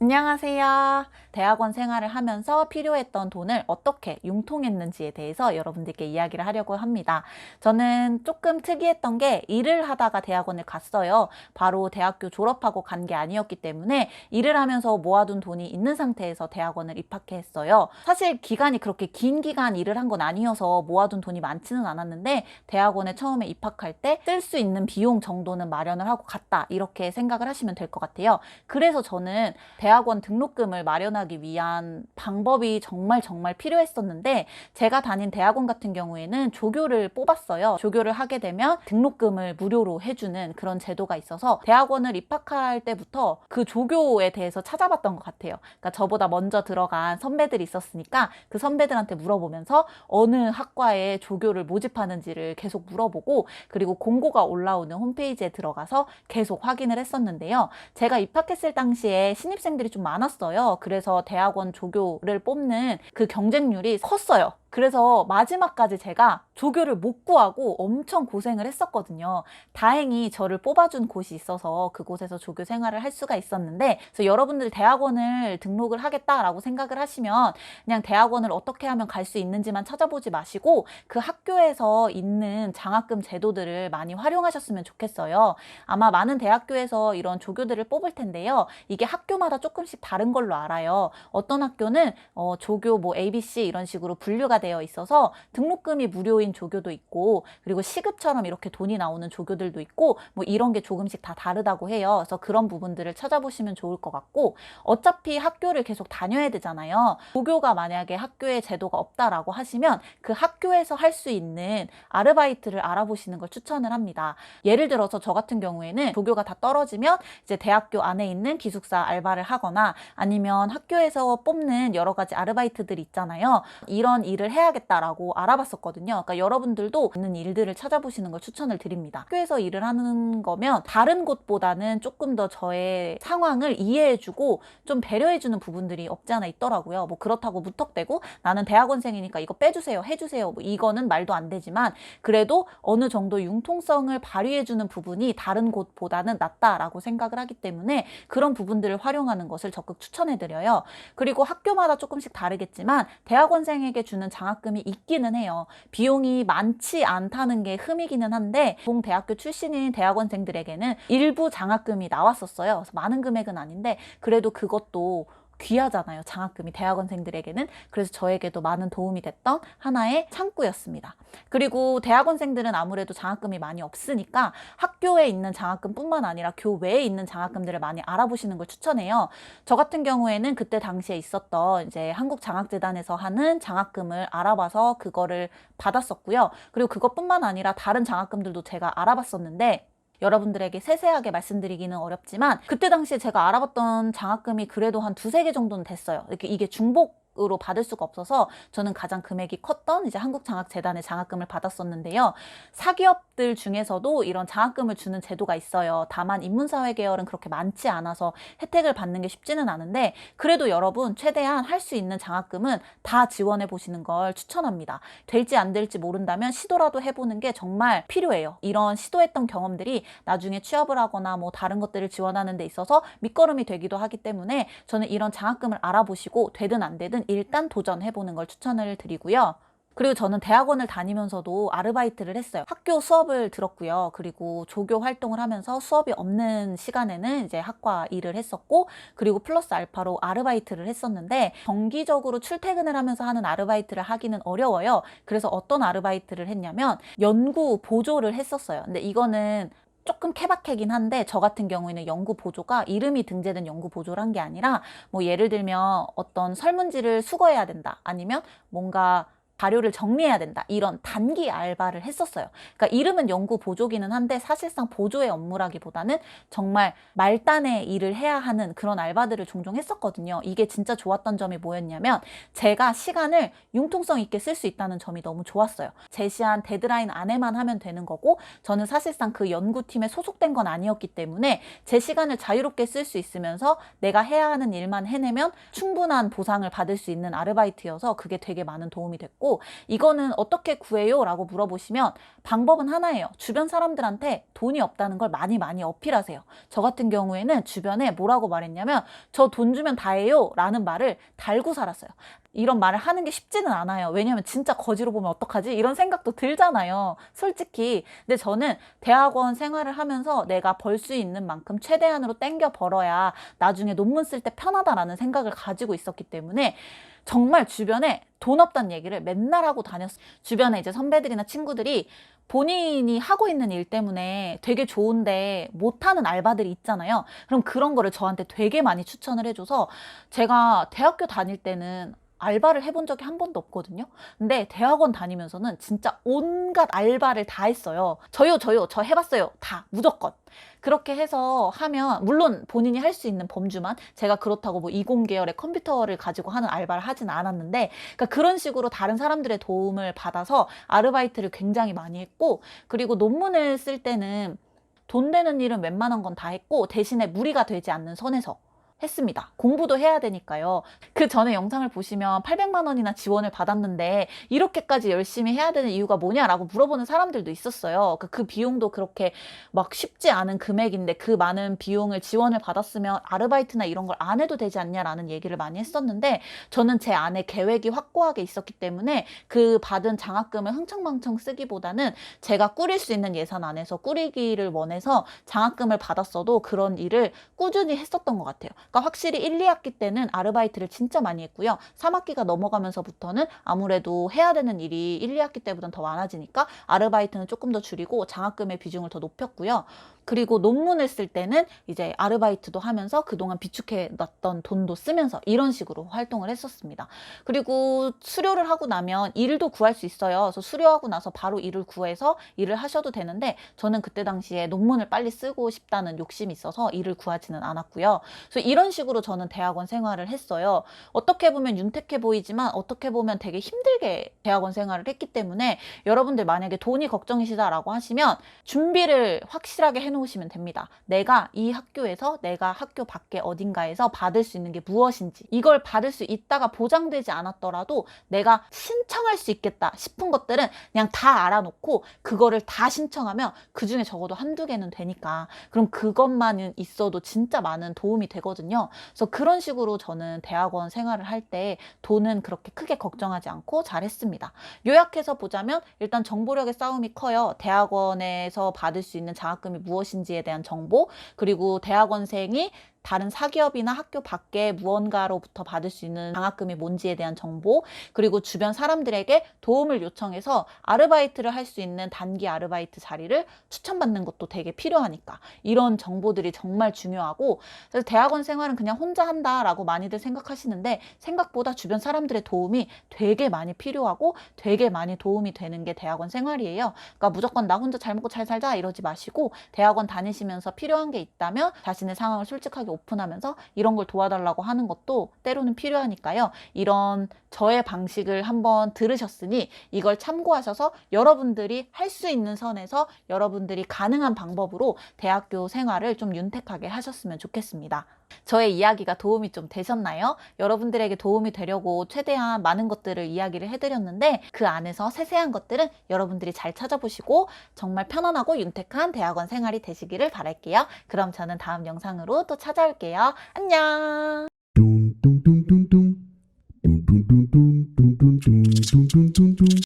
안녕하세요. 대학원 생활을 하면서 필요했던 돈을 어떻게 융통했는지에 대해서 여러분들께 이야기를 하려고 합니다. 저는 조금 특이했던 게 일을 하다가 대학원을 갔어요. 바로 대학교 졸업하고 간 게 아니었기 때문에 일을 하면서 모아둔 돈이 있는 상태에서 대학원을 입학했어요. 사실 기간이 그렇게 긴 기간 일을 한 건 아니어서 모아둔 돈이 많지는 않았는데 대학원에 처음에 입학할 때 쓸 수 있는 비용 정도는 마련을 하고 갔다. 이렇게 생각을 하시면 될 것 같아요. 그래서 저는 대 학원 등록금을 마련하기 위한 방법이 정말 정말 필요했었는데 제가 다닌 대학원 같은 경우에는 조교를 뽑았어요. 조교를 하게 되면 등록금을 무료로 해주는 그런 제도가 있어서 대학원을 입학할 때부터 그 조교에 대해서 찾아봤던 것 같아요. 그러니까 저보다 먼저 들어간 선배들이 있었으니까 그 선배들한테 물어보면서 어느 학과에 조교를 모집하는지를 계속 물어보고 그리고 공고가 올라오는 홈페이지에 들어가서 계속 확인을 했었는데요. 제가 입학했을 당시에 신입생 학생들이 좀 많았어요. 그래서 대학원 조교를 뽑는 그 경쟁률이 컸어요. 그래서 마지막까지 제가 조교를 못 구하고 엄청 고생을 했었거든요. 다행히 저를 뽑아준 곳이 있어서 그곳에서 조교 생활을 할 수가 있었는데, 그래서 여러분들 대학원을 등록을 하겠다라고 생각을 하시면 그냥 대학원을 어떻게 하면 갈 수 있는지만 찾아보지 마시고 그 학교에서 있는 장학금 제도들을 많이 활용하셨으면 좋겠어요. 아마 많은 대학교에서 이런 조교들을 뽑을 텐데요. 이게 학교마다 조금씩 다른 걸로 알아요. 어떤 학교는 어, 조교 뭐 ABC 이런 식으로 분류가 되어 있어서 등록금이 무료인 조교도 있고 그리고 시급처럼 이렇게 돈이 나오는 조교들도 있고 뭐 이런 게 조금씩 다 다르다고 해요. 그래서 그런 부분들을 찾아보시면 좋을 것 같고 어차피 학교를 계속 다녀야 되잖아요. 조교가 만약에 학교에 제도가 없다라고 하시면 그 학교에서 할 수 있는 아르바이트를 알아보시는 걸 추천을 합니다. 예를 들어서 저 같은 경우에는 조교가 다 떨어지면 이제 대학교 안에 있는 기숙사 알바를 하거나 아니면 학교에서 뽑는 여러 가지 아르바이트들 있잖아요. 이런 일을 해야겠다라고 알아봤었거든요. 그러니까 여러분들도 있는 일들을 찾아보시는 걸 추천을 드립니다. 학교에서 일을 하는 거면 다른 곳보다는 조금 더 저의 상황을 이해해주고 좀 배려해주는 부분들이 없지 않아 있더라고요. 뭐 그렇다고 무턱대고 나는 대학원생이니까 이거 빼주세요, 해주세요. 뭐 이거는 말도 안 되지만 그래도 어느 정도 융통성을 발휘해주는 부분이 다른 곳보다는 낫다라고 생각을 하기 때문에 그런 부분들을 활용하는 것을 적극 추천해드려요. 그리고 학교마다 조금씩 다르겠지만 대학원생에게 주는 장학금이 있기는 해요. 비용이 많지 않다는 게 흠이기는 한데 동 대학교 출신인 대학원생들에게는 일부 장학금이 나왔었어요. 그래서 많은 금액은 아닌데 그래도 그것도 귀하잖아요. 장학금이 대학원생들에게는. 그래서 저에게도 많은 도움이 됐던 하나의 창구였습니다. 그리고 대학원생들은 아무래도 장학금이 많이 없으니까 학교에 있는 장학금뿐만 아니라 교외에 있는 장학금들을 많이 알아보시는 걸 추천해요. 저 같은 경우에는 그때 당시에 있었던 이제 한국장학재단에서 하는 장학금을 알아봐서 그거를 받았었고요. 그리고 그것뿐만 아니라 다른 장학금들도 제가 알아봤었는데 여러분들에게 세세하게 말씀드리기는 어렵지만 그때 당시에 제가 알아봤던 장학금이 그래도 한 두세 개 정도는 됐어요. 이렇게 이게 중복 으로 받을 수가 없어서 저는 가장 금액이 컸던 이제 한국장학재단의 장학금을 받았었는데요. 사기업들 중에서도 이런 장학금을 주는 제도가 있어요. 다만 인문사회 계열은 그렇게 많지 않아서 혜택을 받는 게 쉽지는 않은데 그래도 여러분 최대한 할 수 있는 장학금은 다 지원해 보시는 걸 추천합니다. 될지 안 될지 모른다면 시도라도 해보는 게 정말 필요해요. 이런 시도했던 경험들이 나중에 취업을 하거나 뭐 다른 것들을 지원하는 데 있어서 밑거름이 되기도 하기 때문에 저는 이런 장학금을 알아보시고 되든 안 되든 일단 도전해보는 걸 추천을 드리고요. 그리고 저는 대학원을 다니면서도 아르바이트를 했어요. 학교 수업을 들었고요. 그리고 조교 활동을 하면서 수업이 없는 시간에는 이제 학과 일을 했었고, 그리고 플러스 알파로 아르바이트를 했었는데, 정기적으로 출퇴근을 하면서 하는 아르바이트를 하기는 어려워요. 그래서 어떤 아르바이트를 했냐면, 연구 보조를 했었어요. 근데 이거는 조금 케바케긴 한데 저 같은 경우에는 연구 보조가 이름이 등재된 연구 보조를 한 게 아니라 뭐 예를 들면 어떤 설문지를 수거해야 된다. 아니면 뭔가 자료를 정리해야 된다. 이런 단기 알바를 했었어요. 그러니까 이름은 연구 보조기는 한데 사실상 보조의 업무라기보다는 정말 말단의 일을 해야 하는 그런 알바들을 종종 했었거든요. 이게 진짜 좋았던 점이 뭐였냐면 제가 시간을 융통성 있게 쓸 수 있다는 점이 너무 좋았어요. 제시한 데드라인 안에만 하면 되는 거고 저는 사실상 그 연구팀에 소속된 건 아니었기 때문에 제 시간을 자유롭게 쓸 수 있으면서 내가 해야 하는 일만 해내면 충분한 보상을 받을 수 있는 아르바이트여서 그게 되게 많은 도움이 됐고 있고 이거는 어떻게 구해요? 라고 물어보시면 방법은 하나예요. 주변 사람들한테 돈이 없다는 걸 많이 많이 어필하세요. 저 같은 경우에는 주변에 뭐라고 말했냐면 저 돈 주면 다 해요 라는 말을 달고 살았어요. 이런 말을 하는 게 쉽지는 않아요. 왜냐하면 진짜 거지로 보면 어떡하지? 이런 생각도 들잖아요. 솔직히. 근데 저는 대학원 생활을 하면서 내가 벌 수 있는 만큼 최대한으로 땡겨 벌어야 나중에 논문 쓸 때 편하다라는 생각을 가지고 있었기 때문에 정말 주변에 돈 없다는 얘기를 맨날 하고 다녔어요. 주변에 이제 선배들이나 친구들이 본인이 하고 있는 일 때문에 되게 좋은데 못하는 알바들이 있잖아요. 그럼 그런 거를 저한테 되게 많이 추천을 해줘서 제가 대학교 다닐 때는 알바를 해본 적이 한 번도 없거든요. 근데 대학원 다니면서는 진짜 온갖 알바를 다 했어요. 저요, 저요, 저 해봤어요. 다, 무조건. 그렇게 해서 하면, 물론 본인이 할 수 있는 범주만, 제가 그렇다고 뭐 이공계열의 컴퓨터를 가지고 하는 알바를 하진 않았는데, 그러니까 그런 식으로 다른 사람들의 도움을 받아서 아르바이트를 굉장히 많이 했고, 그리고 논문을 쓸 때는 돈 되는 일은 웬만한 건 다 했고, 대신에 무리가 되지 않는 선에서 했습니다. 공부도 해야 되니까요. 그 전에 영상을 보시면 800만 원이나 지원을 받았는데 이렇게까지 열심히 해야 되는 이유가 뭐냐라고 물어보는 사람들도 있었어요. 그, 그 비용도 그렇게 막 쉽지 않은 금액인데 그 많은 비용을 지원을 받았으면 아르바이트나 이런 걸 안 해도 되지 않냐라는 얘기를 많이 했었는데 저는 제 안에 계획이 확고하게 있었기 때문에 그 받은 장학금을 흥청망청 쓰기보다는 제가 꾸릴 수 있는 예산 안에서 꾸리기를 원해서 장학금을 받았어도 그런 일을 꾸준히 했었던 것 같아요. 그러니까 확실히 1, 2학기 때는 아르바이트를 진짜 많이 했고요. 3학기가 넘어가면서부터는 아무래도 해야 되는 일이 1, 2학기 때보다는 더 많아지니까 아르바이트는 조금 더 줄이고 장학금의 비중을 더 높였고요. 그리고 논문을 쓸 때는 이제 아르바이트도 하면서 그동안 비축해 놨던 돈도 쓰면서 이런 식으로 활동을 했었습니다. 그리고 수료를 하고 나면 일도 구할 수 있어요. 그래서 수료하고 나서 바로 일을 구해서 일을 하셔도 되는데 저는 그때 당시에 논문을 빨리 쓰고 싶다는 욕심이 있어서 일을 구하지는 않았고요. 그래서 이런 식으로 저는 대학원 생활을 했어요. 어떻게 보면 윤택해 보이지만 어떻게 보면 되게 힘들게 대학원 생활을 했기 때문에 여러분들 만약에 돈이 걱정이시다라고 하시면 준비를 확실하게 해놓으시면 됩니다. 내가 이 학교에서 내가 학교 밖에 어딘가에서 받을 수 있는 게 무엇인지 이걸 받을 수 있다가 보장되지 않았더라도 내가 신청할 수 있겠다 싶은 것들은 그냥 다 알아놓고 그거를 다 신청하면 그 중에 적어도 한두 개는 되니까 그럼 그것만은 있어도 진짜 많은 도움이 되 거든요. 그래서 그런 식으로 저는 대학원 생활을 할 때 돈은 그렇게 크게 걱정하지 않고 잘했습니다. 요약해서 보자면 일단 정보력의 싸움이 커요. 대학원에서 받을 수 있는 장학금이 무엇인지에 대한 정보, 그리고 대학원생이 다른 사기업이나 학교 밖에 무언가로부터 받을 수 있는 장학금이 뭔지에 대한 정보, 그리고 주변 사람들에게 도움을 요청해서 아르바이트를 할 수 있는 단기 아르바이트 자리를 추천받는 것도 되게 필요하니까 이런 정보들이 정말 중요하고 그래서 대학원 생활은 그냥 혼자 한다라고 많이들 생각하시는데 생각보다 주변 사람들의 도움이 되게 많이 필요하고 되게 많이 도움이 되는 게 대학원 생활이에요. 그러니까 무조건 나 혼자 잘 먹고 잘 살자 이러지 마시고 대학원 다니시면서 필요한 게 있다면 자신의 상황을 솔직하게 오픈하면서 이런 걸 도와달라고 하는 것도 때로는 필요하니까요. 이런 저의 방식을 한번 들으셨으니 이걸 참고하셔서 여러분들이 할 수 있는 선에서 여러분들이 가능한 방법으로 대학교 생활을 좀 윤택하게 하셨으면 좋겠습니다. 저의 이야기가 도움이 좀 되셨나요? 여러분들에게 도움이 되려고 최대한 많은 것들을 이야기를 해드렸는데 그 안에서 세세한 것들은 여러분들이 잘 찾아보시고 정말 편안하고 윤택한 대학원 생활이 되시기를 바랄게요. 그럼 저는 다음 영상으로 또 찾아올게요. 안녕!